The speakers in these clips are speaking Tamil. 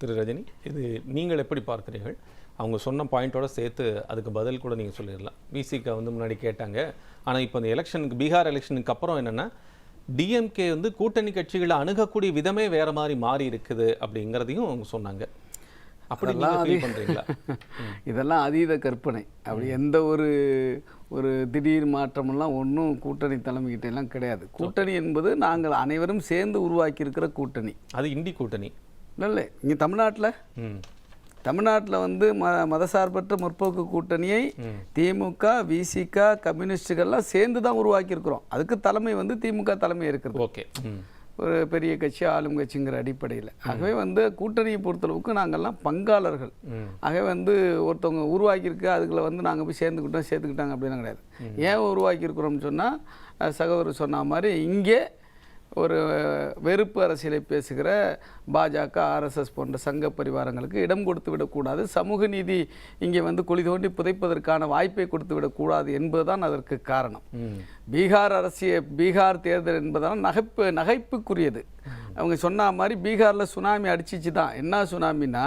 திரு ரஜினி இது நீங்கள் எப்படி பார்க்கிறீர்கள்? அவங்க சொன்ன பாயிண்டோட சேர்த்து அதுக்கு பதில் கூட நீங்கள் சொல்லிடலாம். விசிக வந்து முன்னாடி கேட்டாங்க. ஆனால் இப்போ இந்த எலெக்ஷனுக்கு பீகார் எலெக்ஷனுக்கு அப்புறம் என்னென்னா டிஎம்கே வந்து கூட்டணி கட்சிகளை அணுகக்கூடிய விதமே வேற மாதிரி மாறி இருக்குது அப்படிங்கிறதையும் அவங்க சொன்னாங்க. அப்படி நீங்க feel பண்றீங்களா? இதெல்லாம் அதீத கற்பனை. அப்படி எந்த ஒரு ஒரு திடீர் மாற்றமெல்லாம் ஒன்றும் கூட்டணி தலைமைகிட்ட எல்லாம் கிடையாது. கூட்டணி என்பது நாங்கள் அனைவரும் சேர்ந்து உருவாக்கி இருக்கிற கூட்டணி. அது இண்டி கூட்டணி. இல்லை இங்கே தமிழ்நாட்டில்? தமிழ்நாட்டில் வந்து ம மதசார்பற்ற முற்போக்கு கூட்டணியை திமுக விசிக கம்யூனிஸ்டுகள்லாம் சேர்ந்து தான் உருவாக்கியிருக்கிறோம். அதுக்கு தலைமை வந்து திமுக தலைமை இருக்கிறது. ஓகே. ஒரு பெரிய கட்சி ஆளும் கட்சிங்கிற அடிப்படையில். ஆகவே வந்து கூட்டணியை பொறுத்தளவுக்கு நாங்கள்லாம் பங்காளர்கள். ஆகவே வந்து ஒருத்தவங்க உருவாக்கியிருக்கு அதுக்குள்ள வந்து நாங்கள் போய் சேர்ந்துக்கிட்டோம் சேர்த்துக்கிட்டாங்க அப்படிலாம் கிடையாது. ஏன் உருவாக்கியிருக்கிறோம்னு சொன்னால் சகோதரர் சொன்ன மாதிரி இங்கே ஒரு வெறுப்பு அரசியலை பேசுகிற பாஜக ஆர்எஸ்எஸ் போன்ற சங்க பரிவாரங்களுக்கு இடம் கொடுத்து விடக்கூடாது. சமூக நீதி இங்கே வந்து குழி தோண்டி புதைப்பதற்கான வாய்ப்பை கொடுத்து விடக்கூடாது என்பதுதான் அதற்கு காரணம். பீகார் அரசியல் பீகார் தேர்தல் என்பதெல்லாம் நகைப்பு நகைப்புக்குரியது. அவங்க சொன்ன மாதிரி பீகாரில் சுனாமி அடிச்சிச்சு தான். என்ன சுனாமினா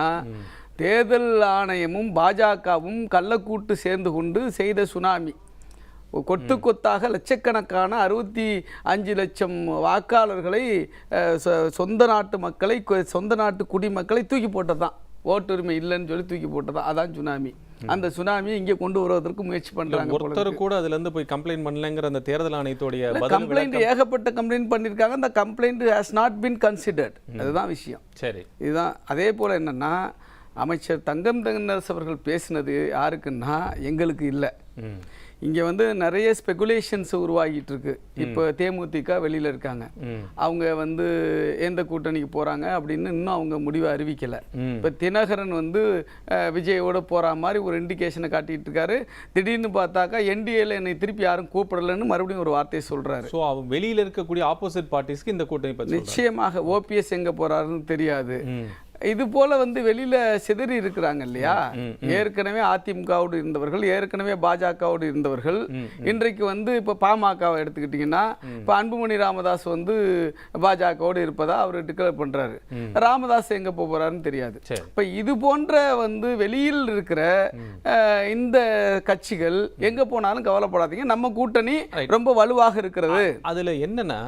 தேர்தல் ஆணையமும் பாஜகவும் கள்ளக்கூட்டு சேர்ந்து கொண்டு செய்த சுனாமி. கொத்து கொத்தாக லட்சக்கணக்கான அறுபத்தி அஞ்சு லட்சம் வாக்காளர்களை சொந்த நாட்டு மக்களை சொந்த நாட்டு குடிமக்களை தூக்கி போட்டது தான் ஓட்டுரிமை இல்லைன்னு சொல்லி தூக்கி போட்டது அதான் சுனாமி. அந்த சுனாமி இங்கே கொண்டு வருவதற்கு முயற்சி பண்ணுறாங்க ஒருத்தர் கூட அதுல இருந்து போய் கம்ப்ளைண்ட் பண்ணலங்கிற அந்த தேர்தல் ஆணையத்துடைய கம்ப்ளைண்ட் ஏகப்பட்ட கம்ப்ளைண்ட் பண்ணியிருக்காங்க அந்த complaint has not been considered அதுதான் விஷயம். சரி. இதுதான். அதே போல் என்னன்னா அமைச்சர் தங்கம் தென்னரசு அவர்கள் பேசினது யாருக்குன்னா எங்களுக்கு இல்லை. இங்கே வந்து நிறைய ஸ்பெகுலேஷன்ஸ் உருவாகிட்டு இருக்கு இப்போ தேமுதிக வெளியில் இருக்காங்க. அவங்க வந்து எந்த கூட்டணிக்கு போகிறாங்க அப்படின்னு இன்னும் அவங்க முடிவை அறிவிக்கலை. இப்போ தினகரன் வந்து விஜயோட போகிற மாதிரி ஒரு இண்டிகேஷனை காட்டிட்டு இருக்காரு. திடீர்னு பார்த்தாக்கா என்டிஏல என்னை திருப்பி யாரும் கூப்பிடலன்னு மறுபடியும் ஒரு வார்த்தையை சொல்கிறாரு ஸோ அவங்க வெளியில இருக்கக்கூடிய ஆப்போசிட் பார்ட்டிஸ்க்கு இந்த கூட்டணி. நிச்சயமாக ஓபிஎஸ் எங்கே போகிறாருன்னு தெரியாது. இது போல வந்து வெளியில சிதறி இருக்கிறாங்க இல்லையா? ஏற்கனவே அதிமுகவோடு இருந்தவர்கள் ஏற்கனவே பாஜகவோடு இருந்தவர்கள். இன்றைக்கு வந்து இப்ப பாமகவை எடுத்துக்கிட்டீங்கன்னா இப்ப அன்புமணி ராமதாஸ் வந்து பாஜகவோடு இருப்பதா அவர் டிக்ளேர் பண்றாரு. ராமதாஸ் எங்க போறாருன்னு தெரியாது. இப்ப இது போன்ற வந்து வெளியில் இருக்கிற இந்த கட்சிகள் எங்க போனாலும் கவலைப்படாதீங்க. நம்ம கூட்டணி ரொம்ப வலுவாக இருக்கிறது. அதுல என்னன்னா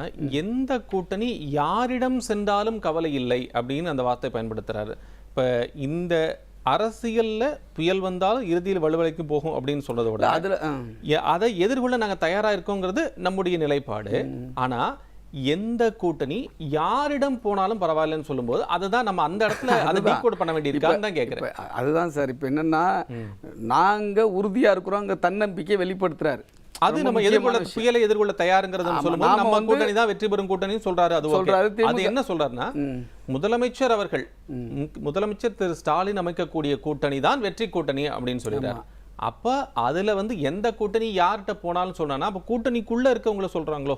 எந்த கூட்டணி யாரிடம் சென்றாலும் கவலை இல்லை அப்படின்னு அந்த வார்த்தை பயன்படுத்துறாரு இப்ப இந்த அரசியல்ல புயல் வந்தாலும் இறுதியில் வலுவலைக்கு போகும் அப்படின்னு சொல்றதை விட அதுல அதை எதிர்கொள்ள நாங்க தயாரா இருக்கோங்கிறது நம்முடைய நிலைப்பாடு. ஆனா எந்த கூட்டணி யாரிடம் போனாலும் பரவாயில்லன்னு சொல்லும்போது அதுதான் நம்ம அந்த இடத்துல அதை டீகோட் பண்ண வேண்டியிருக்கான்னு தான் கேட்கிறேன் அதுதான் சார். இப்போ என்னன்னா நாங்க உறுதியா இருக்கிறோம் அங்க தன்னம்பிக்கை வெளிப்படுத்துறாரு. அது நம்ம எதிர்கொள்ள. புயலை எதிர்கொள்ள தயாருங்கிறத சொல்லும்போது நாம நம்ம கூட்டணி தான் வெற்றி பெறும் கூட்டணின்னு சொல்றாரு அது. சொல்றாரு, அது என்ன சொல்றாருன்னா முதலமைச்சர் அவர்கள் முதலமைச்சர் திரு ஸ்டாலின் அமைக்கக்கூடிய கூட்டணி தான் வெற்றி கூட்டணி அப்படின்னு சொல்லிடுறாரு. அப்ப அதுல வந்து எந்த கூட்டணி யார்கிட்ட போனாலும் சொன்னா அப்ப கூட்டணிக்குள்ள இருக்கவங்கள சொல்றாங்களோ?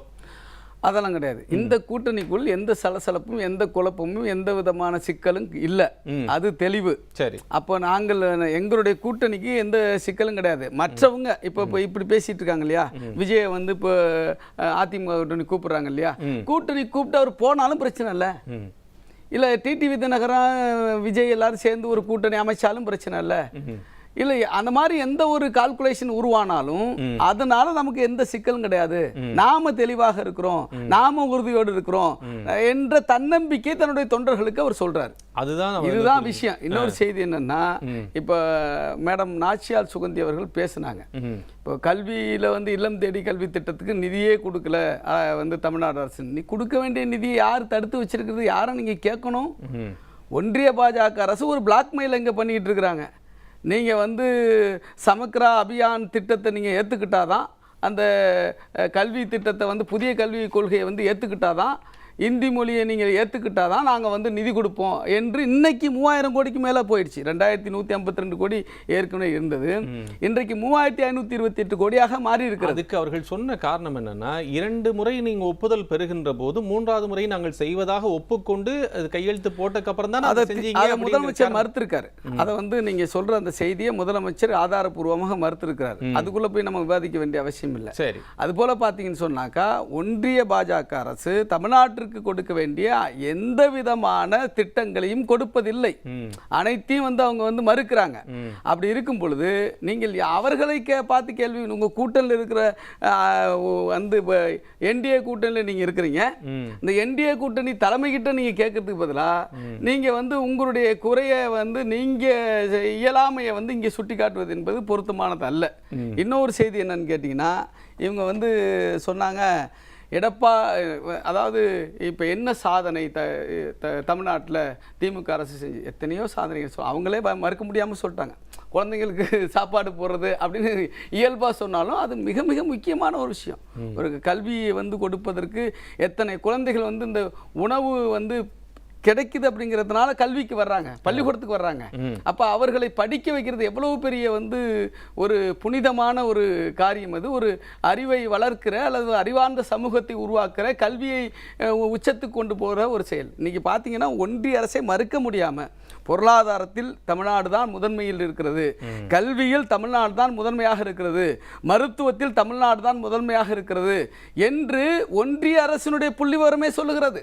அதெல்லாம் கிடையாது. இந்த கூட்டணிக்குள் எந்த சலசலப்பும் எந்த குழப்பமும் எந்த விதமான சிக்கலும் இல்லை. அது தெளிவு. சரி. அப்போ நாங்கள் எங்களுடைய கூட்டணிக்கு எந்த சிக்கலும் கிடையாது. மற்றவங்க இப்போ இப்போ இப்படி பேசிட்டு இருக்காங்க இல்லையா? விஜயை வந்து இப்போ அதிமுக கூட்டணி கூப்பிடுறாங்க இல்லையா? கூட்டணி கூப்பிட்டு அவர் போனாலும் பிரச்சனை இல்லை. இல்லை டிடிவி தினகரன் விஜய் எல்லாரும் சேர்ந்து ஒரு கூட்டணி அமைச்சாலும் பிரச்சனை இல்லை. இல்லை அந்த மாதிரி எந்த ஒரு கால்குலேஷன் உருவானாலும் அதனால நமக்கு எந்த சிக்கலும் கிடையாது. நாம தெளிவாக இருக்கிறோம். நாம உறுதியோடு இருக்கிறோம். என்ற தன்னம்பிக்கை தன்னுடைய தொண்டர்களுக்கு அவர் சொல்றாரு. அதுதான் இதுதான் விஷயம். இன்னொரு செய்தி என்னன்னா இப்ப மேடம் நாச்சியால் சுகந்தி அவர்கள் பேசுனாங்க. இப்போ கல்வியில வந்து இல்லம் தேடி கல்வி திட்டத்துக்கு நிதியே கொடுக்கல வந்து தமிழ்நாடு அரசு நீ கொடுக்க வேண்டிய நிதியை யார் தடுத்து வச்சிருக்கிறது? யாரை நீங்க கேட்கணும். ஒன்றிய பாஜக அரசு ஒரு பிளாக்மெயில் இங்கே பண்ணிக்கிட்டு இருக்கிறாங்க. நீங்கள் வந்து சமக்ரா அபியான் திட்டத்தை நீங்கள் ஏற்றுக்கிட்டால் தான் அந்த கல்வி திட்டத்தை வந்து புதிய கல்வி கொள்கையை வந்து ஏற்றுக்கிட்டால் தான் இந்தி மொழியை நீங்கள் ஏற்றுக்கிட்டாதான் நாங்கள் வந்து நிதி கொடுப்போம் என்று இன்னைக்கு மூவாயிரம் கோடிக்கு மேலே போயிடுச்சு. ரெண்டாயிரத்தி நூற்றி ஐம்பத்தி ரெண்டு கோடி ஏற்கனவே இருந்தது. இன்றைக்கு மூவாயிரத்தி ஐநூற்றி இருபத்தி எட்டு கோடியாக மாறி இருக்கிறது அதுக்கு அவர்கள் சொன்ன காரணம் என்னன்னா இரண்டு முறை நீங்க ஒப்புதல் பெறுகின்ற போது மூன்றாவது முறை நாங்கள் செய்வதாக ஒப்புக்கொண்டு அது கையெழுத்து போட்டதுக்கு அப்புறம் தான் அதை அதை முதலமைச்சர். மறுத்திருக்காரு. அதை வந்து நீங்க சொல்ற அந்த செய்தியை முதலமைச்சர் ஆதாரப்பூர்வமாக மறுத்திருக்கிறார். அதுக்குள்ள போய் நம்ம விவாதிக்க வேண்டிய அவசியம் இல்லை. சரி. அது போல பார்த்தீங்கன்னு சொன்னாக்கா ஒன்றிய பாஜக அரசு தமிழ்நாட்டிற்கு தமிழ்நாட்டிற்கு கொடுக்க வேண்டிய எந்த விதமான திட்டங்களையும் கொடுப்பதில்லை. அனைத்தையும் வந்து அவங்க வந்து மறுக்கிறாங்க. அப்படி இருக்கும் பொழுது நீங்கள் அவர்களை கே பார்த்து கேள்வி உங்கள் கூட்டணியில் இருக்கிற வந்து என்டிஏ கூட்டணியில் நீங்கள் இருக்கிறீங்க. இந்த என்டிஏ கூட்டணி தலைமைகிட்ட நீங்கள் கேட்கறதுக்கு பதிலாக நீங்கள் வந்து உங்களுடைய குறையை வந்து நீங்கள் இயலாமையை வந்து இங்கே சுட்டி காட்டுவது என்பது பொருத்தமானது அல்ல இன்னொரு செய்தி என்னன்னு கேட்டிங்கன்னா இவங்க வந்து சொன்னாங்க எடப்பா அதாவது இப்போ என்ன சாதனை த தமிழ்நாட்டில் திமுக அரசு செஞ்சு எத்தனையோ சாதனைகள் சொல் அவங்களே மறுக்க முடியாமல் சொல்லிட்டாங்க. குழந்தைங்களுக்கு சாப்பாடு போடுறது அப்படின்னு இயல்பாக சொன்னாலும் அது மிக மிக முக்கியமான ஒரு விஷயம். ஒரு கல்வியை வந்து கொடுப்பதற்கு எத்தனை குழந்தைகள் வந்து இந்த உணவு வந்து கிடைக்குது அப்படிங்கிறதுனால கல்விக்கு வர்றாங்க பள்ளிக்கூடத்துக்கு வர்றாங்க. அப்போ அவர்களை படிக்க வைக்கிறது எவ்வளவு பெரிய வந்து ஒரு புனிதமான ஒரு காரியம் அது. ஒரு அறிவை வளர்க்கிற அல்லது அறிவார்ந்த சமூகத்தை உருவாக்குற கல்வியை உச்சத்துக்கு கொண்டு போகிற ஒரு செயல். இன்னைக்கு பார்த்தீங்கன்னா ஒன்றிய அரசை மறுக்க முடியாமல் பொருளாதாரத்தில் தமிழ்நாடு தான் முதன்மையில் இருக்கிறது. கல்வியில் தமிழ்நாடு தான் முதன்மையாக இருக்கிறது. மருத்துவத்தில் தமிழ்நாடு தான் முதன்மையாக இருக்கிறது என்று ஒன்றிய அரசினுடைய புள்ளிவிவரமே சொல்லுகிறது.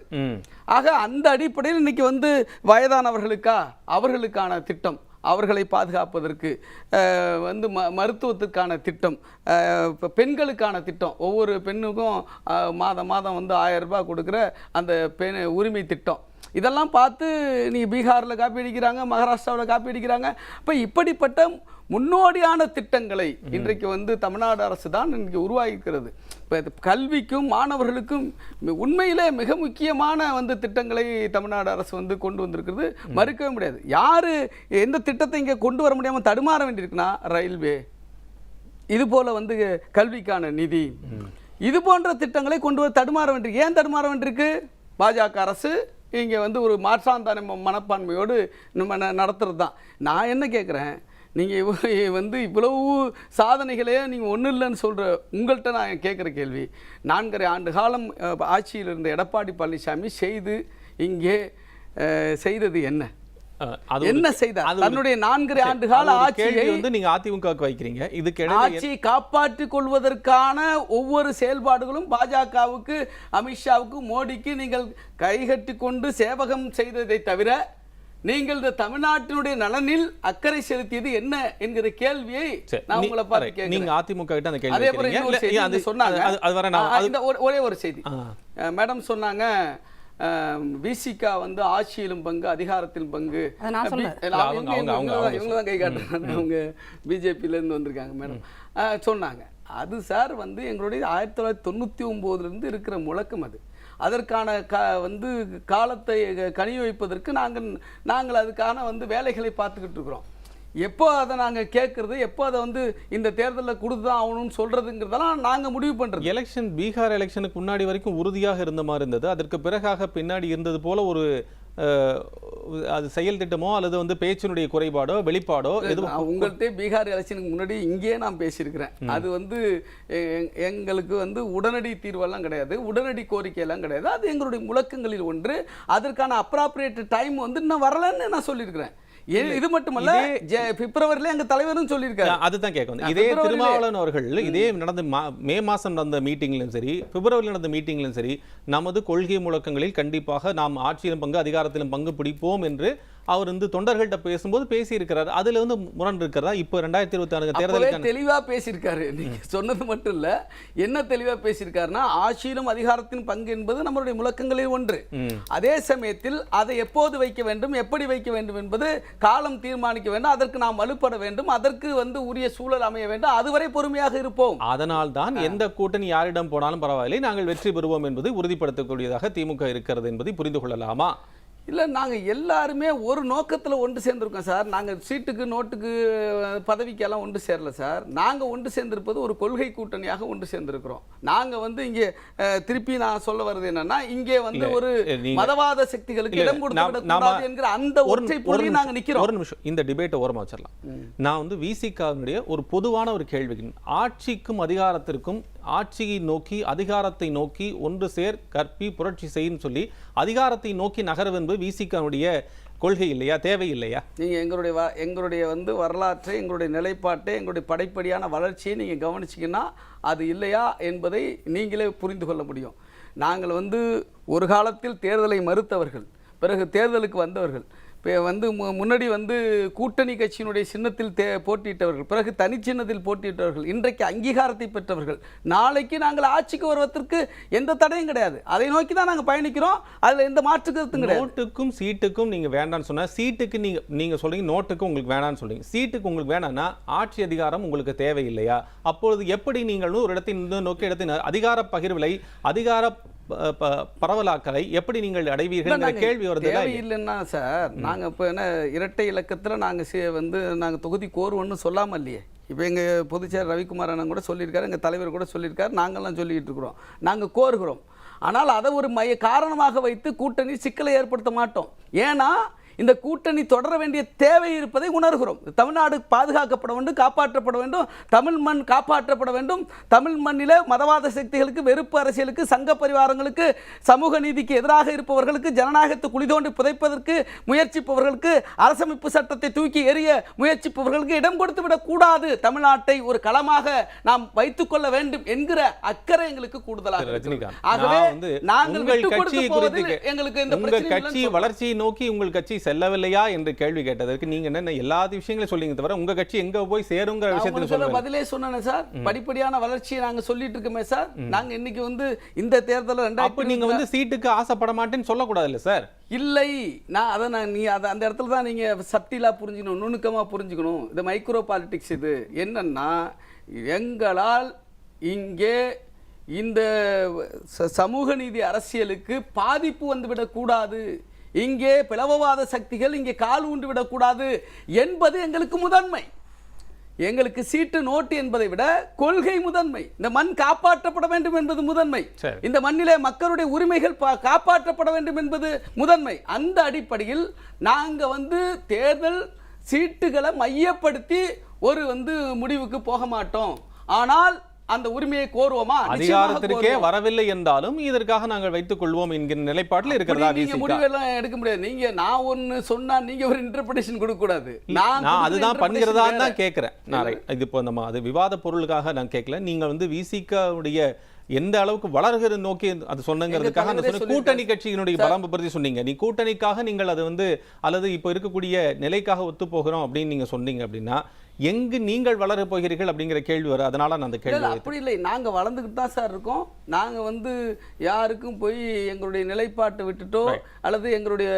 ஆக அந்த அடிப்படையில் இன்னைக்கு வந்து வயதானவர்களுக்கா? அவர்களுக்கான திட்டம் அவர்களை பாதுகாப்பதற்கு வந்து ம மருத்துவத்துக்கான திட்டம் இப்ப பெண்களுக்கான திட்டம். ஒவ்வொரு பெண்ணுக்கும் மாதம் மாதம் வந்து ஆயிரம் ரூபாய் கொடுக்குற அந்த பெண் உரிமை திட்டம். இதெல்லாம் பார்த்து நீ பீகாரில் காப்பி அடிக்கிறாங்க மகாராஷ்டிராவில் காப்பி அடிக்கிறாங்க. இப்போ இப்படிப்பட்ட முன்னோடியான திட்டங்களை இன்றைக்கு வந்து தமிழ்நாடு அரசு தான் இன்றைக்கு உருவாகிக்கிறது இப்போ கல்விக்கும் மாணவர்களுக்கும் உண்மையிலே மிக முக்கியமான வந்து திட்டங்களை தமிழ்நாடு அரசு வந்து கொண்டு வந்திருக்கிறது. மறுக்கவே முடியாது. யார் எந்த திட்டத்தை இங்கே கொண்டு வர முடியாமல் தடுமாற வேண்டியிருக்குன்னா ரயில்வே. இது போல வந்து கல்விக்கான நிதி. இது போன்ற திட்டங்களை கொண்டு வர தடுமாற வேண்டியிருக்கு. ஏன் தடுமாற வேண்டியிருக்கு? பாஜக அரசு இங்கே வந்து ஒரு மாற்றாந்தான மனப்பான்மையோடு நம்ம ந- நடத்துறது தான் நான் என்ன கேட்குறேன் நீங்கள் வந்து இவ்வளவு சாதனைகளையே நீங்கள் ஒன்றும் இல்லைன்னு சொல்கிற உங்கள்கிட்ட நான் கேட்குற கேள்வி. நான்கரை ஆண்டு காலம் ஆட்சியில் இருந்த எடப்பாடி பழனிசாமி செய்து இங்கே செய்தது என்ன? அது என்ன செய்தார்? தன்னுடைய நான்கரை ஆண்டு கால ஆட்சியை வந்து நீங்க அதிமுகவுக்கு வைக்கிறீங்க. இதுக்கு இடையில ஆட்சியை காப்பாற்றிக் கொள்வதற்கான ஒவ்வொரு செயல்பாடுகளும் பாஜகவுக்கு அமித்ஷாவுக்கு மோடிக்கு நீங்கள் கைகட்டி கொண்டு சேவகம் செய்ததை தவிர நீங்கள் இந்த தமிழ்நாட்டினுடைய நலனில் அக்கறை செலுத்தியது என்ன என்கிற கேள்வியை நான் உங்களை பார்த்து நீங்க அதிமுக கிட்ட அந்த கேள்வி அதே போல சொன்னாங்க. அது- வர ஒரு- ஒரே செய்தி. மேடம் சொன்னாங்க விசிகா வந்து ஆட்சியிலும் பங்கு அதிகாரத்திலும் பங்கு. இவங்க தான் கை காட்டுறாங்க. அவங்க பிஜேபியில இருந்து வந்திருக்காங்க மேடம் சொன்னாங்க. அது சார் வந்து எங்களுடைய ஆயிரத்தி தொள்ளாயிரத்தி தொண்ணூற்றி ஒம்போதுலேருந்து இருக்கிற முழக்கம் அது. அதற்கான க வந்து காலத்தை கனி வைப்பதற்கு நாங்கள் நாங்கள் அதுக்கான வந்து வேலைகளை பார்த்துக்கிட்டு இருக்கிறோம். எப்போ அதை நாங்கள் கேட்குறது எப்போ அதை வந்து இந்த தேர்தலில் கொடுத்து தான் ஆகணும்னு சொல்கிறதுங்கிறதெல்லாம் நாங்கள் முடிவு பண்ணுறது எலெக்ஷன் பீகார் எலெக்ஷனுக்கு முன்னாடி வரைக்கும் உறுதியாக இருந்த மாதிரி இருந்தது. அதற்கு பிறகாக பின்னாடி இருந்தது போல ஒரு அது செயல் திட்டமோ அல்லது வந்து பேச்சினுடைய குறைபாடோ வெளிப்பாடோ எதுவும் உங்கள்கிட்ட பீகார் எலெக்ஷனுக்கு முன்னாடி இங்கேயே நான் பேசியிருக்கிறேன். அது வந்து எங்களுக்கு வந்து உடனடி தீர்வெல்லாம் கிடையாது. உடனடி கோரிக்கையெல்லாம் கிடையாது. அது எங்களுடைய முழக்கங்களில் ஒன்று. அதற்கான அப்ராப்ரியேட் டைம் வந்து இன்னும் வரலன்னு நான் சொல்லியிருக்கிறேன். இது மட்டுமல்ல பிப்ரவரியில எங்க தலைவரும் சொல்லியிருக்காரு. அதுதான் கேட்க வந்தேன் இதே திருமாவளவன் அவர்கள் இதே நடந்த மா- மாசம் நடந்த மீட்டிங்லையும் சரி பிப்ரவரியில் நடந்த மீட்டிங்லையும் சரி நமது கொள்கை முழக்கங்களில் கண்டிப்பாக நாம் ஆட்சியிலும் பங்கு அதிகாரத்திலும் பங்கு பிடிப்போம் என்று அவர் வந்து தொண்டர்கள்ட்ட பேசும்போது பேசியிருக்கிறார். அதுல வந்து முரண் இருக்கிறதா இப்போ ரெண்டாயிரத்தி இருபத்தி அப்பவே தேர்தலுக்கான தெளிவா பேசியிருக்காரு. நீங்க சொன்னது மட்டும் இல்ல என்ன தெளிவா பேசியிருக்காருன்னா ஆட்சியிலும் அதிகாரத்தின் பங்கு என்பது நம்மளுடைய முழக்கங்களில் ஒன்று. அதே சமயத்தில் அதை எப்போது வைக்க வேண்டும் எப்படி வைக்க வேண்டும் என்பது காலம் தீர்மானிக்க வேண்டும் அதற்கு நாம் வலுப்பட வேண்டும் அதற்கு வந்து உரிய சூழல் அமைய வேண்டும் அதுவரை பொறுமையாக இருப்போம். அதனால் தான் எந்த கூட்டணி யாரிடம் போனாலும் பரவாயில்லை நாங்கள் வெற்றி பெறுவோம் என்பதை உறுதிப்படுத்தக்கூடியதாக திமுக இருக்கிறது என்பதை புரிந்து கொள்ளலாமா? இல்லை நாங்கள் எல்லாருமே ஒரு நோக்கத்தில் ஒன்று சேர்ந்திருக்கோம் சார். நாங்கள் சீட்டுக்கு நோட்டுக்கு பதவிக்கெல்லாம் ஒன்று சேரல சார். நாங்கள் ஒன்று சேர்ந்திருப்பது ஒரு கொள்கை கூட்டணியாக ஒன்று சேர்ந்திருக்கிறோம். நாங்கள் வந்து இங்கே திருப்பி நான் சொல்ல வர்றது என்னன்னா இங்கே வந்து ஒரு மதவாத சக்திகளுக்கு இடம் கொடுத்து என்கிற அந்த ஒற்றை நிமிஷம், நாங்கள் நிற்கிறோம் ஒரு நிமிஷம் இந்த டிபேட்டை ஓரமா வச்சிடலாம். நான் வந்து விசிகாவினுடைய ஒரு பொதுவான ஒரு கேள்வி ஆட்சிக்கும் அதிகாரத்திற்கும் ஆட்சியை நோக்கி அதிகாரத்தை நோக்கி ஒன்று சேர் கற்பி புரட்சி செய்யும் சொல்லி அதிகாரத்தை நோக்கி நகரும் என்பது விசிகனுடைய கொள்கை இல்லையா? தேவை இல்லையா? நீங்கள் எங்களுடைய வ எங்களுடைய வந்து வரலாற்றை எங்களுடைய நிலைப்பாட்டை எங்களுடைய படைப்படியான வளர்ச்சியை நீங்கள் கவனிச்சிங்கன்னா அது இல்லையா என்பதை நீங்களே புரிந்து கொள்ள முடியும். நாங்கள் வந்து ஒரு காலத்தில் தேர்தலை மறுத்தவர்கள் பிறகு தேர்தலுக்கு வந்தவர்கள். இப்போ வந்து மு- முன்னாடி வந்து கூட்டணி கட்சியினுடைய சின்னத்தில் தே போட்டியிட்டவர்கள் பிறகு தனிச்சின்னத்தில் போட்டியிட்டவர்கள் இன்றைக்கு அங்கீகாரத்தை பெற்றவர்கள் நாளைக்கு நாங்கள் ஆட்சிக்கு வருவதற்கு எந்த தடையும் கிடையாது. அதை நோக்கி தான் நாங்கள் பயணிக்கிறோம். அதில் எந்த மாற்று கருத்தும் கிடையாது. நோட்டுக்கும் சீட்டுக்கும் நீங்கள் வேண்டாம்னு சொன்னால் சீட்டுக்கு நீங்கள் நீங்கள் சொல்கிறீங்க நோட்டுக்கும் உங்களுக்கு வேணாம்னு சொல்கிறீங்க சீட்டுக்கு உங்களுக்கு வேணாம்னா ஆட்சி அதிகாரம் உங்களுக்கு தேவையில்லையா? அப்பொழுது எப்படி நீங்கள் ஒரு இடத்தின் நோக்கி இடத்தின் அதிகார பகிர்விலை அதிகார பரவலாக்கலை. எப்படி நீங்கள் அடைவீர்கள் கேள்வி வருது தேவையில்லைன்னா சார் நாங்க இப்போ என்ன இரட்டை இலக்கத்துல நாங்க சி வந்து நாங்க தொகுதி கோருவோம்னு சொல்லாம இல்லையே. இப்போ எங்க பொதுச்செயலர் ரவிக்குமார் அண்ணன் கூட சொல்லியிருக்காரு எங்க தலைவர் கூட சொல்லியிருக்காரு நாங்கெல்லாம் சொல்லிட்டு இருக்கிறோம். நாங்க கோருகிறோம். ஆனால் அதை ஒரு மைய காரணமாக வைத்து கூட்டணி சிக்கலை ஏற்படுத்த மாட்டோம். ஏன்னா இந்த கூட்டணி தொடர வேண்டிய தேவை இருப்பதை உணர்கிறோம். தமிழ்நாடு பாதுகாக்கப்பட வேண்டும் காப்பாற்றப்பட வேண்டும் தமிழ் மண் காப்பாற்றப்பட வேண்டும். தமிழ் மண்ணில மதவாத சக்திகளுக்கு வெறுப்பு அரசியலுக்கு சங்க பரிவாரங்களுக்கு சமூக நீதிக்கு எதிராக இருப்பவர்களுக்கு ஜனநாயகத்தை குளிதோண்டி புதைப்பதற்கு முயற்சிப்பவர்களுக்கு அரசமைப்பு சட்டத்தை தூக்கி எறிய முயற்சிப்பவர்களுக்கு இடம் கொடுத்து விடக் கூடாது. தமிழ்நாட்டை ஒரு களமாக நாம் வைத்துக் கொள்ள வேண்டும் என்கிற அக்கறை எங்களுக்கு கூடுதலாக ஆகவே நாங்கள் எங்களுக்கு பிரச்சனையும் கட்சி வளர்ச்சியை நோக்கி உங்கள் கட்சி செல்லவில்லையா என்று கேள்வி கேட்டதற்கு நீங்க என்ன எல்லா விஷயங்களையும் சொல்லிங்க தவிர உங்க கட்சி எங்க போய் சேருங்கிற விஷயத்துல சொல்லுங்க. பதிலே சொன்னேனே சார். படிப்படியான வளர்ச்சியை நாங்க சொல்லிட்டு இருக்கோமே சார். நாங்க இன்னைக்கு வந்து இந்த தேர்தலில் அப்ப ரெண்டாயிரத்தி நீங்க வந்து சீட்டுக்கு ஆசைப்பட மாட்டேன்னு சொல்லக்கூடாது இல்ல சார்? இல்லை. நான் அதை நான் நீ அதை அந்த இடத்துல தான் நீங்கள் சப்டிலாக புரிஞ்சுக்கணும் நுணுக்கமாக புரிஞ்சுக்கணும். இது மைக்ரோ பாலிடிக்ஸ் இது. என்னன்னா எங்களால் இங்கே இந்த சமூக நீதி அரசியலுக்கு பாதிப்பு வந்துவிடக்கூடாது. இங்கே பிளவவாத சக்திகள் இங்கே கால் ஊண்டு விடக்கூடாது என்பது எங்களுக்கு முதன்மை. எங்களுக்கு சீட்டு நோட்டு என்பதை விட கொள்கை முதன்மை. இந்த மண் காப்பாற்றப்பட வேண்டும் என்பது முதன்மை. இந்த மண்ணிலே மக்களுடைய உரிமைகள் காப்பாற்றப்பட வேண்டும் என்பது முதன்மை. அந்த அடிப்படையில் நாங்க வந்து தேர்தல் சீட்டுகளை மையப்படுத்தி ஒரு வந்து முடிவுக்கு போக மாட்டோம். ஆனால் அந்த உரிமையை கோருவோமா? அதிகாரத்திற்கே. வரவில்லை என்றாலும் இதற்காக நாங்கள் வைத்துக் கொள்வோம் என்கிற நிலைப்பாட்டில் இருக்கிறதா நீங்க முடிவெல்லாம் எடுக்க முடியாது. நீங்க நான் ஒன்னு சொன்னா நீங்க ஒரு இன்டர்பிரேஷன் கொடுக்க கூடாது நான் அதுதான் பண்ணுகிறதா. தான் கேட்கிறேன் நான். இது இப்போ நம்ம அது விவாத பொருளுக்காக நான் கேட்கல நீங்க வந்து விசிகாவுடைய எந்த அளவுக்கு வளர்கிற நோக்கி அது சொன்னங்கிறதுக்காக சொன்னேன். தலைவரே கூட்டணி கட்சியினுடைய பலம் பற்றி சொன்னீங்க. நீ கூட்டணிக்காக நீங்கள் அது வந்து அல்லது இப்போ இருக்கக்கூடிய நிலைக்காக ஒத்து போகிறோம் அப்படின்னு நீங்க சொன்னீங்க அப்படின்னா எங்கு நீங்கள் வளர போகிறீர்கள் அப்படிங்கிற கேள்வி வரும் அதனால நான் அந்த கேள்வி. அப்படி இல்லை நாங்க வளர்ந்துக்கிட்டு தான் சார் இருக்கோம் நாங்க வந்து யாருக்கும் போய் எங்களுடைய நிலைப்பாட்டை விட்டுட்டோ அல்லது எங்களுடைய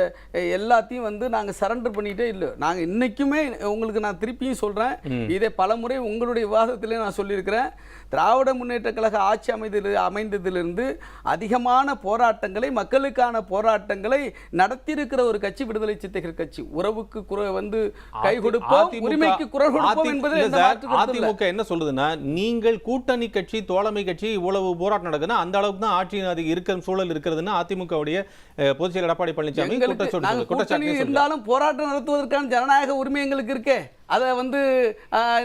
எல்லாத்தையும் வந்து நாங்க சரண்டர் பண்ணிட்டே இல்லை. நாங்க இன்னைக்குமே உங்களுக்கு நான் திருப்பியும் சொல்றேன். இதை பலமுறை உங்களுடைய விவாதத்திலே நான் சொல்லியிருக்கிறேன். திராவிட முன்னேற்ற கழக ஆட்சி அமைந்ததில் அமைந்ததிலிருந்து அதிகமான போராட்டங்களை மக்களுக்கான போராட்டங்களை நடத்தியிருக்கிற ஒரு கட்சி விடுதலை சிறுத்தைகள் கட்சி. உறவுக்கு குர வந்து கை கொடுப்போம் உரிமைக்கு குரல் கொடுப்போம் என்பது. அதிமுக என்ன சொல்லுதுன்னா நீங்கள் கூட்டணி கட்சி தோழமை கட்சி இவ்வளவு போராட்டம் நடக்குதுன்னா அந்த அளவுக்கு தான் ஆட்சி அது இருக்கிற சூழல் இருக்கிறதுன்னு அதிமுகவுடைய அஹ், பொதுச் செயலர் எடப்பாடி பழனிசாமி குற்றச்சாட்டு இருந்தாலும் போராட்டம் நடத்துவதற்கான ஜனநாயக உரிமை எங்களுக்கு இருக்கே. அதை வந்து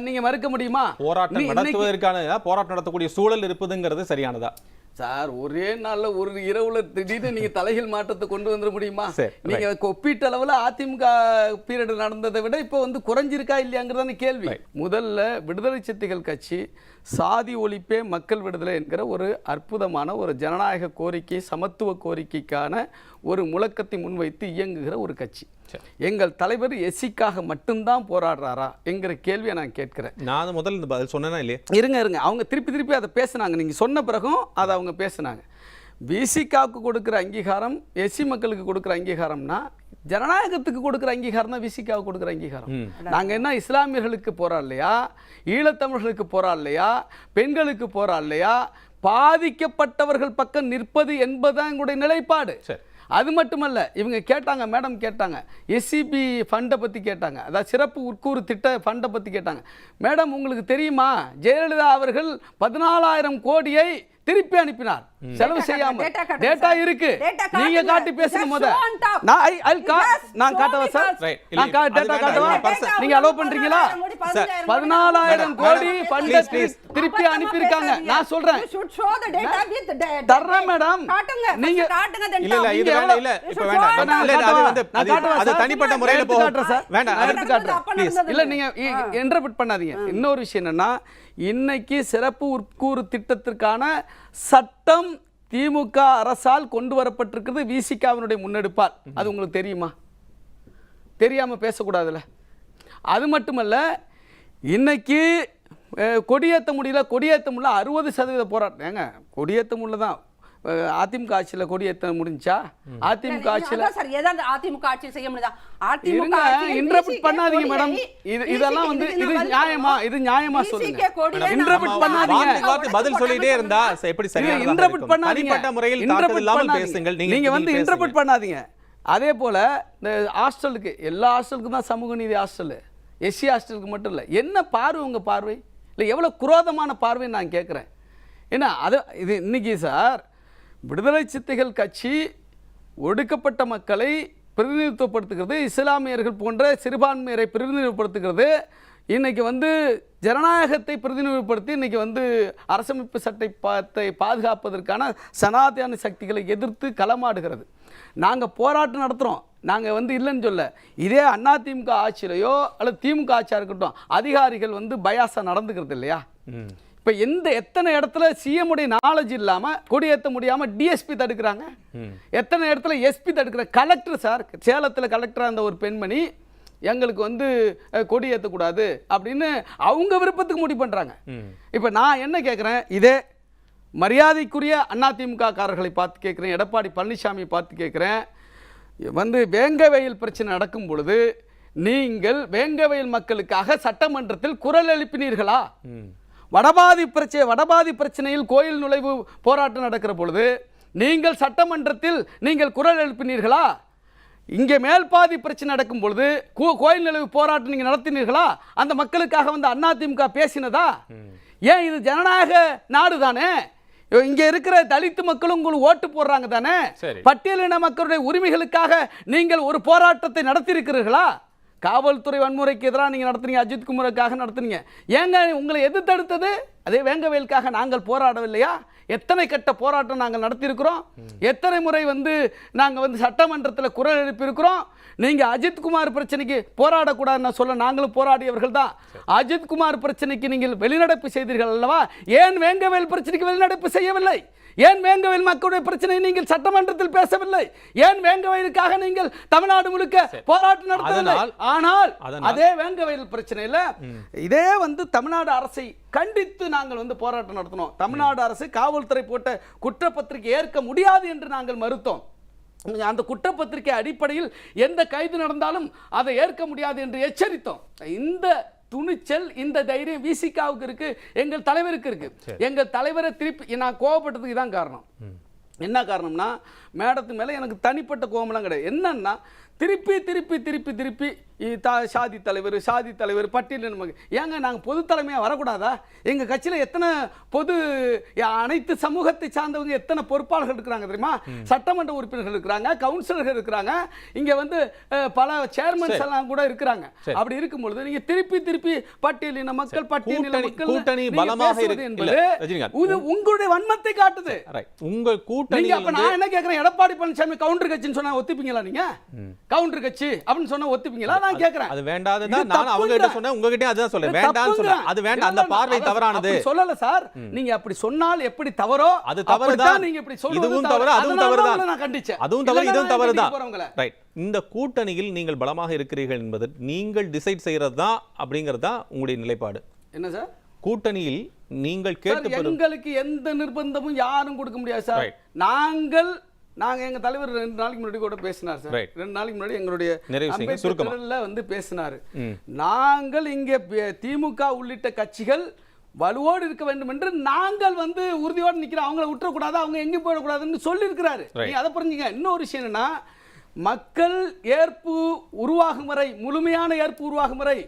நீங்க மறுக்க முடியுமா? போராட்டம் நடத்துவதற்கான போராட்டம் நடத்தக்கூடிய சூழல் இருப்பதுங்கிறது சரியானதா? சார் ஒரே நாள்ல ஒரு இரவுல திடீர்னு நீங்க தலைகள் மாற்றத்தை கொண்டு வந்துட முடியுமா? நீங்க ஒப்பீட்டு அளவுல அதிமுக பீரியட் நடந்ததை விட இப்போ வந்து குறைஞ்சிருக்கா இல்லையாங்கிறதான கேள்வி. முதல்ல விடுதலை சிறுத்தைகள் கட்சி சாதி ஒழிப்பே மக்கள் விடுதலை என்கிற ஒரு அற்புதமான ஒரு ஜனநாயக கோரிக்கை சமத்துவ கோரிக்கைக்கான ஒரு முழக்கத்தை முன்வைத்து இயங்குகிற ஒரு கட்சி எங்கள் தலைவர் எஸ்சிக்காக மட்டும்தான் போராடுறாரா என்கிற கேள்வியை நான் கேட்கிறேன் நான் அது முதல்ல இந்த பதில் சொன்னேனா இல்லையா இருங்க இருங்க அவங்க திருப்பி திருப்பி அதை பேசுனாங்க நீங்கள் சொன்ன பிறகும் அதை அவங்க பேசுனாங்க விசிகாவுக்கு கொடுக்குற அங்கீகாரம் எஸ்சி மக்களுக்கு கொடுக்குற அங்கீகாரம்னா ஜனநாயகத்துக்கு கொடுக்குற அங்கீகாரம் தான் விசிகாவுக்கு கொடுக்குற அங்கீகாரம். நாங்கள் என்ன இஸ்லாமியர்களுக்கு போராடலையா ஈழத்தமிழர்களுக்கு போராடலையா பெண்களுக்கு போராடலையா பாதிக்கப்பட்டவர்கள் பக்கம் நிற்பது என்பதுதான் எங்களுடைய நிலைப்பாடு. அது மட்டுமல்ல இவங்க கேட்டாங்க மேடம் கேட்டாங்க எஸ்சிபி ஃபண்டை பற்றி கேட்டாங்க அதாவது சிறப்பு உட்கூறு திட்ட ஃபண்டை பற்றி கேட்டாங்க. மேடம் உங்களுக்கு தெரியுமா? ஜெயலலிதா அவர்கள் பதினாலாயிரம் கோடியை திருப்பி அனுப்பினார். செலவு செய்யாம டேட்டா. இருக்கு. நீங்க. காட்டி பேசுங்க முத. நான் ஐ கா நான் காட்டவா சார் நான் கா டேட்டா. காட்டவா? நீங்க அலோ பண்றீங்களா? சார், பதினாலாயிரம் Madam, கோடி madam, ஃபண்டை. திருப்பி அனுப்பியிருக்காங்க. நான் சொல்றேன். தர்றேன் மேடம். நீங்க இல்ல இல்ல இது வேண்டாம் இல்ல இப்ப வேண்டாம். இல்ல, அது வந்து? தனிப்பட்ட முறையில போகும். வேண்டாம் அது- எடுத்து காட்டுறேன். இல்ல நீங்க இன்டர்பிரட் பண்ணாதீங்க இன்னொரு விஷயம் என்னன்னா இன்னைக்கு சிறப்பு உட்கூறு திட்டத்திற்கான சட்டம் திமுக அரசால் கொண்டு வரப்பட்டிருக்கிறது. விசிகாவினுடைய முன்னெடுப்பால். அது உங்களுக்கு தெரியுமா? தெரியாமல் பேசக்கூடாதுல்ல. அது மட்டுமல்ல இன்னைக்கு கொடியேற்ற முடியல கொடியேற்ற முடியல அறுபது சதவீத போராட்டம். ஏங்க கொடியேற்ற முடியல தான் அதிமுக ஆட்சியில் கொடியேற்ற முடிஞ்சா? அதிமுக ஆட்சியில் சார் ஏதாவது அதிமுக ஆட்சியில் செய்ய முடியுதா அதிமுக இன்டர்பிரட் பண்ணாதீங்க கொடியை- மேடம். இது இதெல்லாம் வந்து இது நியாயமா இது நியாயமா சொல்லுங்க. நான் பண்ணாதீங்க. பதில் சொல்லிட்டே இருந்தா எப்படி சரியானதாக இன்டர்பிரட்? பண்ணாதீங்க. தனிப்பட்ட முறையில் தாக்குதல் இல்லாமல். பேசுங்கள் நீங்க வந்து. இன்டர்பிரட் பண்ணாதீங்க. அதே போல இந்த ஹாஸ்டலுக்கு எல்லா ஹாஸ்டலுக்கும் தான் சமூக நீதி ஹாஸ்டல். எஸ்சி ஹாஸ்டலுக்கு மட்டும் இல்லை. என்ன பார்வை உங்க பார்வை? இல்லை எவ்வளோ குரோதமான பார்வைன்னு நான் கேட்குறேன் ஏன்னா அது இது இன்னைக்கு சார் விடுதலை சித்தைகள் கட்சி ஒடுக்கப்பட்ட மக்களை பிரதிநிதித்துவப்படுத்துகிறது இஸ்லாமியர்கள் போன்ற சிறுபான்மையரை பிரதிநிதித்துவப்படுத்துகிறது. இன்னைக்கு வந்து ஜனநாயகத்தை பிரதிநிதிப்படுத்தி இன்னைக்கு வந்து அரசமைப்பு சட்டை பாத்தை பாதுகாப்பதற்கான சனாதன சக்திகளை எதிர்த்து களமாடுகிறது. நாங்கள் போராட்டம் நடத்துகிறோம் நாங்கள் வந்து இல்லைன்னு சொல்ல இதே அதிமுக ஆட்சியிலையோ அல்லது திமுக ஆட்சியாக இருக்கட்டும் அதிகாரிகள் வந்து பயாசாக நடந்துக்கிறது இல்லையா? இப்போ எந்த எத்தனை இடத்துல சிஎம் உடைய நாலேஜ் இல்லாமல் கொடியேற்ற முடியாமல் டிஎஸ்பி தடுக்கிறாங்க? எத்தனை இடத்துல எஸ்பி தடுக்கிற கலெக்டர் சார் சேலத்தில் கலெக்டராக இருந்த ஒரு பெண்மணி எங்களுக்கு வந்து கொடி ஏற்றக்கூடாது அப்படின்னு அவங்க விருப்பத்துக்கு முடிவு பண்ணுறாங்க. இப்போ நான் என்ன கேட்குறேன் இதே மரியாதைக்குரிய அதிமுக காரர்களை பார்த்து கேட்குறேன் எடப்பாடி பழனிசாமியை பார்த்து கேட்குறேன் வந்து வேங்கவயல் பிரச்சனை நடக்கும் பொழுது நீங்கள் வேங்கவயல் மக்களுக்காக சட்டமன்றத்தில் குரல் எழுப்பினீர்களா. வடபாதி பிரச்சனை வடபாதி பிரச்சனையில் கோயில் நுழைவு போராட்டம் நடக்கிற பொழுது நீங்கள் சட்டமன்றத்தில் நீங்கள் குரல் எழுப்பினீர்களா? இங்கே மேல்பாதி பிரச்சனை நடக்கும் பொழுது கோயில் நுழைவு போராட்டம் நீங்கள் நடத்தினீர்களா? அந்த மக்களுக்காக வந்து அதிமுக பேசினதா? ஏன் இது ஜனநாயக நாடு தானே? இங்க இருக்கிற தலித்து மக்களும் உங்களுக்கு ஓட்டு போடுறாங்க தானே. பட்டியலின மக்களுடைய உரிமைகளுக்காக நீங்கள் ஒரு போராட்டத்தை நடத்தியிருக்கிறீர்களா? காவல்துறை வன்முறைக்கு எதிராக நீங்கள் நடத்துனீங்க அஜித் குமாருக்காக நடத்துனீங்க. ஏங்க உங்களை எது தடுத்தது அதே வேங்கவேலுக்காக நாங்கள் போராடவில்லையா? எத்தனை கட்ட போராட்டம் நாங்கள் நடத்தியிருக்கிறோம்? எத்தனை முறை வந்து நாங்கள் வந்து சட்டமன்றத்தில் குரல் எழுப்பியிருக்கிறோம்? நீங்கள் அஜித்குமார் பிரச்சனைக்கு போராடக்கூடாதுன்னு சொல்ல நாங்களும் போராடியவர்கள் தான். அஜித்குமார் பிரச்சனைக்கு நீங்கள் வெளிநடப்பு செய்தீர்கள் அல்லவா? ஏன் வேங்கவேல் பிரச்சனைக்கு வெளிநடப்பு செய்யவில்லை? ஏன் வேங்கவேல் மக்களுடைய பிரச்சனையை நீங்கள் சட்டமன்றத்தில் பேசவில்லை? ஏன் வேங்கவேலுக்காக நீங்கள் தமிழ்நாடு முழுக்க போராட்டம் நடத்தவில்லை? ஆனால் அதே வேங்கவயல் பிரச்சனையில் இதே வந்து தமிழ்நாடு அரசை கண்டித்து நாங்கள் வந்து போராட்டம் நடத்தினோம். தமிழ்நாடு அரசு காவல்துறை போட்ட குற்றப்பத்திரிகை ஏற்க முடியாது என்று நாங்கள் மறுத்தோம். அந்த குற்றப்பத்திரிகை அடிப்படையில் எந்த கைது நடந்தாலும் அதை ஏற்க முடியாது என்று எச்சரித்தோம். இந்த துணிச்சல் இந்த தைரியம் விசிகாவுக்கு இருக்கு எங்கள் தலைவருக்கு இருக்கு. எங்கள் தலைவரை திருப்பி நான் கோவப்பட்டதுக்கு இதான் காரணம். என்ன காரணம்னா மேடத்து மேலே எனக்கு தனிப்பட்ட கோபம்லாம் கிடையாது. என்னன்னா திருப்பி திருப்பி திருப்பி திருப்பி தா சாதி தலைவர் சாதி தலைவர் பட்டியல் நமக்கு ஏங்க நாங்கள் பொது தலைமையாக வரக்கூடாதா? எங்கள் கட்சியில் எத்தனை பொது அனைத்து சமூகத்தை சார்ந்தவங்க எத்தனை பொறுப்பாளர்கள் இருக்கிறாங்க தெரியுமா? சட்டமன்ற உறுப்பினர்கள் இருக்கிறாங்க கவுன்சிலர்கள் இருக்கிறாங்க இங்கே வந்து பல சேர்மன்ஸ் எல்லாம் கூட இருக்கிறாங்க. அப்படி இருக்கும் பொழுது நீங்கள் திருப்பி திருப்பி பட்டியலின மக்கள் பட்டியலின கூட்டணி- மக்கள் கூட்டணி பலமாக. என்பது. இது உங்களுடைய வன்மத்தை காட்டுது. உங்கள் நீங்க கூட்டணியில் அப்ப நான் என்ன கேக்குறேன்? எடப்பாடி பழனிசாமி கவுண்டர் கட்சின்னு சொன்னா ஒத்துப்பீங்களா நீங்க? கவுண்டர் கட்சி அப்படின்னு சொன்னா ஒத்துப்பீங்களா? நான் கேக்குறேன். அது வேண்டாததான் இது நான் அவங்க கிட்ட. சொன்னேன். உங்ககிட்ட அதுதான் சொல்றேன். வேண்டாம்னு. சொல்றேன். அது வேண்டாம். அந்த பார்வை தவறானது. சொல்லல சார். நீங்க அப்படி சொன்னால் எப்படி தவறோ அது தவறுதான். அப்படித்தான் நீங்க இப்படி சொல்வது இதுவும் தவறு, அதுவும் தவறுதான். உங்களை நான் கண்டிச்சேன். அதுவும் தவறு இதுவும் தவறு. தான். ரைட் இந்த கூட்டணியில் நீங்கள் பலமாக இருக்கிறீர்கள் என்பது நீங்கள் டிசைட் செய்யறது தான் அப்படிங்கிறது தான் உங்களுடைய நிலைப்பாடு. என்ன சார்? கூட்டணியில் நீங்கள் கேட்டு எங்களுக்கு எந்த நிர்பந்தமும் யாரும் கொடுக்க முடியாது சார். Right. நாங்கள் நாங்க எங்க தலைவர் ரெண்டு நாளைக்கு முன்னாடி கூட பேசினார் சார். ரெண்டு நாளைக்கு முன்னாடி எங்களுடைய நிறைவு செய்யுங்க, அம்பேத்கர் சுருக்கமா. திடல்ல வந்து பேசினாரு. நாங்கள் இங்கே திமுக உள்ளிட்ட கட்சிகள் வலுவோடு இருக்க வேண்டும் என்று நாங்கள் வந்து உறுதியோடு நிக்கிறோம் அவங்கள விட்டுறக்கூடாது அவங்க எங்கேயும் போயிடக்கூடாதுன்னு சொல்லியிருக்கிறாரு. நீ அதை புரிஞ்சுங்க இன்னொரு விஷயம் என்னன்னா மக்கள் ஏற்பு உருவாகும் வரை முழுமையான ஏற்பு உருவாகும் வரை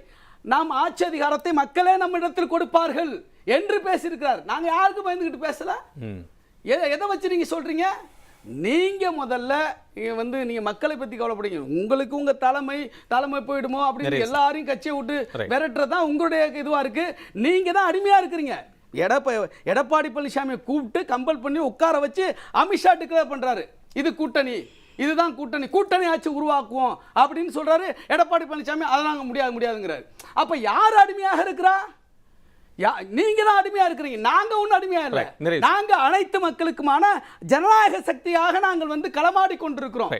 நாம் ஆட்சி அதிகாரத்தை மக்களே நம்மிடத்தில் கொடுப்பார்கள் என்று பேசியிருக்கிறார் நாங்க யாருக்கும் பயந்துகிட்டு பேசல. எதை எதை வச்சு நீங்க சொல்றீங்க நீங்க முதல்ல வந்து நீங்க மக்களை பத்தி கவலைப்படுங்க உங்களுக்கு உங்க தலைமை தலைமை போயிடுமோ அப்படின்னு எல்லாரையும் கட்சியை விட்டு Right. விரட்டுறது தான் உங்களுடைய இதுவா இருக்கு. நீங்க தான் அடிமையா இருக்கிறீங்க. எடப்ப எடப்பாடி பழனிசாமியை கூப்பிட்டு கம்பல் பண்ணி உட்கார வச்சு அமித்ஷா டிக்ளேர் பண்றாரு. இது கூட்டணி. இதுதான் கூட்டணி. கூட்டணி ஆட்சி உருவாக்குவோம் அப்படின்னு சொல்றாரு எடப்பாடி பழனிசாமி. அதை நாங்கள் முடியாது முடியாதுங்கிறாரு. அப்ப யார் அடிமையாக இருக்கிறா? யா நீங்க தான் அடிமையா இருக்கிறீங்க நாங்க ஒன்றும் அடிமையா இல்லை. நாங்க அனைத்து மக்களுக்குமான ஜனநாயக சக்தியாக நாங்கள் வந்து களமாடி கொண்டிருக்கிறோம்.